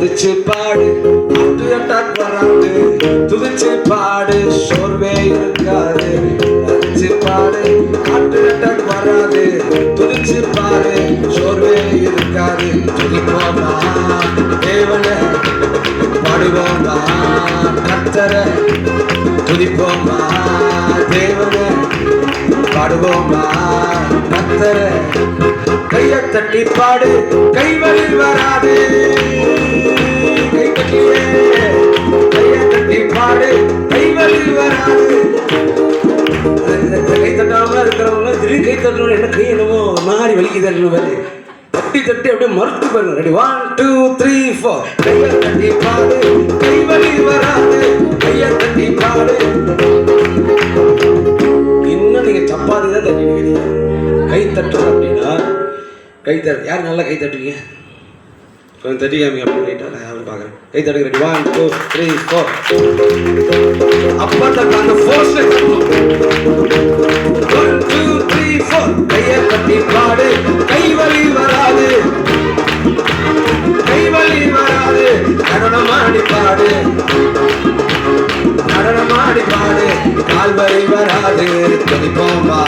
துதிச்சு பாடு ஆட்டு அட்டாக் வராது. துதிச்சு பாடு சோர்வே இருக்காது துதிச்சு பாடு ஆட்டு அட்டாக் வராது. துதிச்சு பாடு சோர்வே இருக்காது. துதிப்போமா தேவனே பாடுவோமா கத்தர துதிப்போமா தேவனே பாடுவோமா கத்தரை கைய தட்டி பாடு கைவழி வராது. கை தட்டியே கைய தட்டி பாடு கைவழி வராது. இந்த கை தட்டாம இருக்கிறவங்க திடீர் கை தட்டணும் என்ன கை என்னமோ மாறி வலிக்குது பாரு. தட்டி தட்டி அப்படியே மறுத்து பாருங்க ready. One two three four கைய தட்டி பாடு கைவழி வராது. கைய தட்டி பாடு இன்னும் நீங்க சப்பாத்தி தான் தட்டிக்கிறீங்க கை தட்டுறது கை தட்டு யார் நல்லா கை தட்டுவீங்க? கொஞ்சம் தட்டி காமிங்க அப்படி ரைட்டா நான் யாரும் பார்க்குறேன் கை தட்டுங்க ஒன் டூ த்ரீ ஃபோர் அப்பா தட்டு அந்த ஃபோர்ஸ்ல ஒன் டூ த்ரீ ஃபோர் கையை தட்டி பாடு. கை வலி வராது. கை வலி வராது. நடனமாடி பாடு. நடனமாடி பாடு. கால் வலி வராது. துதிப்போமா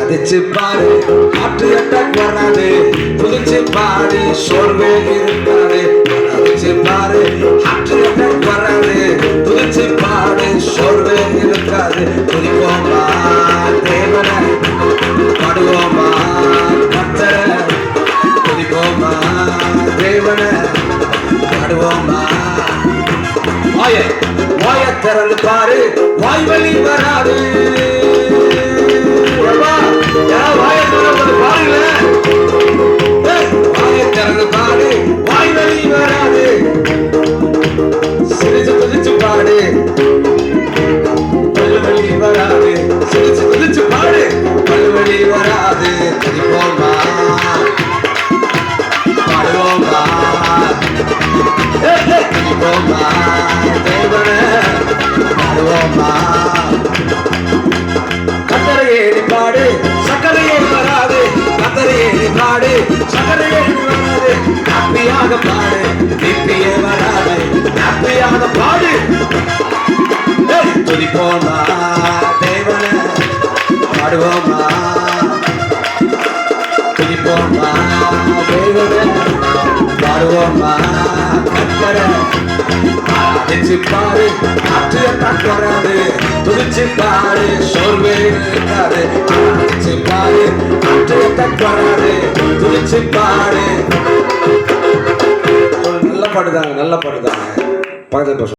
அடிச்சு பாரு காற்று அட்டாக் வராது புதிச்சு பாடி சோர்வே இருக்காது அடிச்சு பாரு காற்று அட்டாக் வராது புதிச்சு பாடு சோர்வே இருக்காது. துதிப்போமா தேவன. பாடுவோமா கத்தர. துதிப்போமா தேவன. பாடுவோமா. ஆயே. திறந்து பாரு. வாய் வழி வராது. அப்பா, யாராவது பாடுவோமா? கத்தரை ஏறி பாடு சக்கரை ஏறி வராது கத்தரை ஏறி பாடு சக்கரை ஏறி வராது ஹாப்பியாக பாடு வராது ஹாப்பியாக பாடு துதிப்போமா பாடுவோமா துதிப்போமா பாடுவோமா அடிச்சு பாரு காற்று அட்டாக் வராது துடிச்சு பாரு சோர்வே இருக்காது அடிச்சு பாரு காற்று அட்டாக் வராது துடிச்சு பாரு நல்ல பாடுதாங்க நல்ல பாடுதாங்க தாங்க